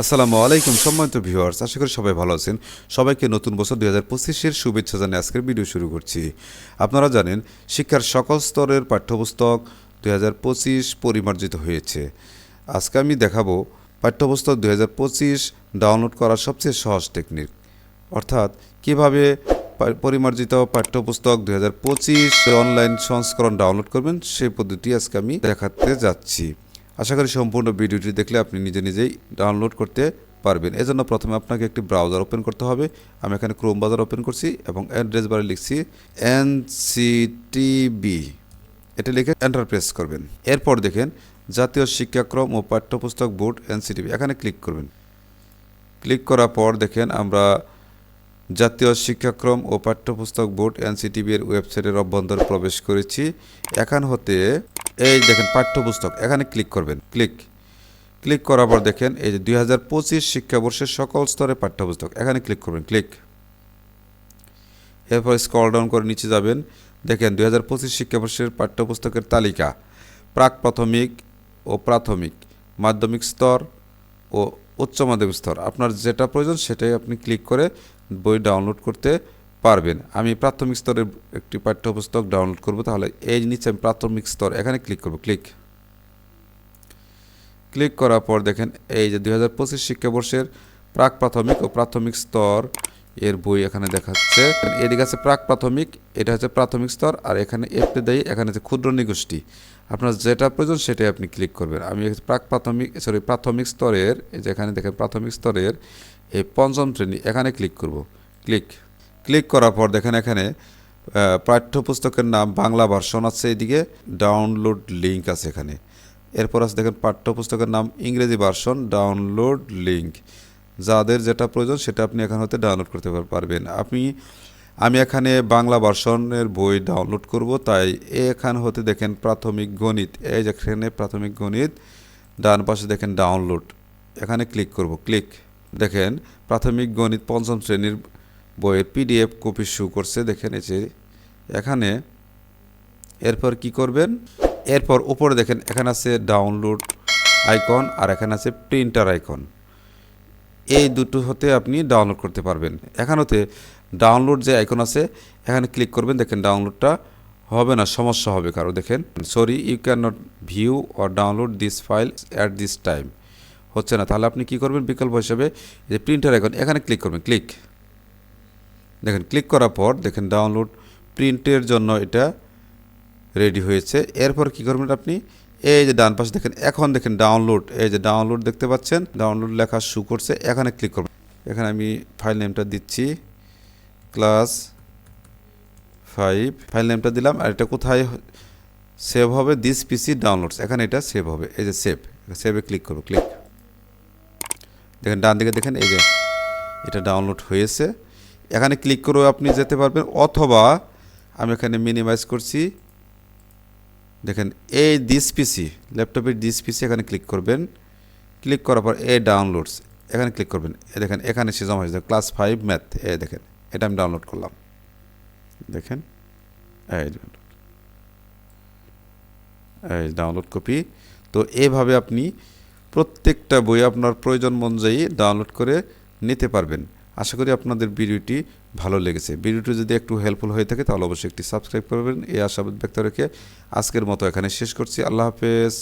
আসসালামু আলাইকুম সম্মানিত ভিউয়ার্স, আশা করি সবাই ভালো আছেন। সবাইকে নতুন বছর দুই হাজার পঁচিশের শুভেচ্ছা জানিয়ে আজকের ভিডিও শুরু করছি। আপনারা জানেন, শিক্ষার সকল স্তরের পাঠ্যপুস্তক দুই হাজার পঁচিশ পরিমার্জিত হয়েছে। আজকে আমি দেখাবো পাঠ্যপুস্তক দুই হাজার পঁচিশ ডাউনলোড করার সবচেয়ে সহজ টেকনিক। অর্থাৎ কীভাবে পরিমার্জিত পাঠ্যপুস্তক দুই হাজার পঁচিশ অনলাইন সংস্করণ ডাউনলোড করবেন, সেই পদ্ধতি আজকে আমি দেখাতে যাচ্ছি। আশা করি সম্পূর্ণ ভিডিওটি দেখলে আপনি নিজে নিজেই ডাউনলোড করতে পারবেন। এজন্য প্রথমে আপনাকে একটি ব্রাউজার ওপেন করতে হবে। আমি এখানে ক্রোম ব্রাউজার ওপেন করছি এবং অ্যাড্রেস বারে লিখছি এনসিটিবি এটা লিখে এন্টার প্রেস করবেন। এরপর দেখেন, জাতীয় শিক্ষাক্রম ও পাঠ্যপুস্তক বোর্ড এনসিটিবি এখানে ক্লিক করবেন। ক্লিক করার পর দেখেন, আমরা জাতীয় শিক্ষাক্রম ও পাঠ্যপুস্তক বোর্ড এনসিটিভি এর ওয়েবসাইটের অভ্যন্তরে প্রবেশ করেছি। এখান হতে এই দেখেন পাঠ্যপুস্তক, এখানে ক্লিক করবেন ক্লিক ক্লিক করার পর দেখেন এই যে দুই হাজার পঁচিশ শিক্ষাবর্ষের সকল স্তরে পাঠ্যপুস্তক, এখানে ক্লিক করবেন ক্লিক এরপর স্ক্রল ডাউন করে নিচে যাবেন, দেখেন দুই হাজার পঁচিশ শিক্ষাবর্ষের পাঠ্যপুস্তকের তালিকা, প্রাক প্রাথমিক ও প্রাথমিক, মাধ্যমিক স্তর ও উচ্চ মাধ্যমিক স্তর। আপনার যেটা প্রয়োজন সেটাই আপনি ক্লিক করে বই ডাউনলোড করতে পারবেন। আমি প্রাথমিক স্তরের একটি পাঠ্যপুস্তক ডাউনলোড করব, তাহলে এই নিচে আমি প্রাথমিক স্তর, এখানে ক্লিক করব ক্লিক ক্লিক করার পর দেখেন, এই যে দুই হাজার পঁচিশ শিক্ষাবর্ষের প্রাক প্রাথমিক ও প্রাথমিক স্তর এর বই এখানে দেখাচ্ছে। এদিকে আছে প্রাক প্রাথমিক, এটা হচ্ছে প্রাথমিক স্তর, আর এখানে এপ্রিদায়ী এখানে আছে ক্ষুদ্র নিগোষ্ঠী। আপনার যেটা প্রয়োজন সেটাই আপনি ক্লিক করবেন। আমি প্রাক প্রাথমিক সরি প্রাথমিক স্তরের যেখানে দেখেন প্রাথমিক স্তরের এই পঞ্চম শ্রেণি, এখানে ক্লিক করব। ক্লিক ক্লিক করার পর দেখেন এখানে পাঠ্যপুস্তকের নাম বাংলা ভার্সন আছে এদিকে ডাউনলোড লিঙ্ক আছে এখানে। এরপর আছে দেখেন পাঠ্যপুস্তকের নাম ইংরেজি ভার্সন ডাউনলোড লিঙ্ক যাদের যেটা প্রয়োজন সেটা আপনি এখান হতে ডাউনলোড করতে পারবেন। আপনি, আমি এখানে বাংলা ভার্সনের বই ডাউনলোড করব, তাই এখান হতে দেখেন প্রাথমিক গণিত, এই যেখানে প্রাথমিক গণিত, ডান পাশে দেখেন ডাউনলোড এখানে ক্লিক করব ক্লিক দেখেন, প্রাথমিক গণিত পঞ্চম শ্রেণির বইয়ের পিডিএফ কপি শু করছে দেখেন এই যে এখানে এরপর কি করবেন? এরপর উপরে দেখেন, এখানে আছে ডাউনলোড আইকন আর এখানে আছে প্রিন্টার আইকন এই দুটো হতে আপনি ডাউনলোড করতে পারবেন। এখান হতে ডাউনলোড যে আইকন আছে, এখানে ক্লিক করবেন, দেখেন ডাউনলোডটা হবে না, সমস্যা হবে কারও, দেখেন। Sorry you can not view or download this file at this time হচ্ছে না, তাহলে আপনি কি করবেন? বিকল্প হিসেবে যে প্রিন্টার আইকন এখানে ক্লিক করবেন ক্লিক দেখেন ক্লিক করার পর দেখেন ডাউনলোড প্রিন্টের জন্য এটা রেডি হয়েছে। এরপর কি করবেন আপনি? এই যে ডান পাশে দেখেন, এখন দেখেন ডাউনলোড এই যে ডাউনলোড দেখতে পাচ্ছেন ডাউনলোড লেখা শু করছে, এখানে ক্লিক করবেন। এখানে আমি ফাইল নেমটা দিচ্ছি ক্লাস ফাইভ ফাইল নেমটা দিলাম, আর এটা কোথায় সেভ হবে? দিস পিসি ডাউনলোডস এখানে এটা সেভ হবে, এই যে সেভ সেভে ক্লিক করব ক্লিক দেখেন, ডান দিকে দেখেন, এই যে এটা ডাউনলোড হয়েছে। এখানে ক্লিক করেও আপনি যেতে পারবেন, অথবা আমি এখানে মিনিমাইজ করছি। দেখেন, এই দিস পিসি ল্যাপটপের দিস পিসি এখানে ক্লিক করবেন। ক্লিক করার পর এ ডাউনলোডস এখানে ক্লিক করবেন। এ দেখেন, এখানে সে জমা হয়েছে ক্লাস ফাইভ ম্যাথ এ দেখেন, এটা আমি ডাউনলোড করলাম। দেখেন। এই ডাউনলোড কপি তো এভাবে আপনি প্রত্যেকটা বই আপনার প্রয়োজন অনুযায়ী ডাউনলোড করে নিতে পারবেন। আশা করি আপনাদের ভিডিওটি ভালো লেগেছে। ভিডিওটি যদি একটু হেল্পফুল হয়ে থাকে, তাহলে অবশ্যই একটি সাবস্ক্রাইব করবেন। এই আশাবাদ ব্যক্ত রেখে আজকের মতো এখানে শেষ করছি। আল্লাহ হাফেজ।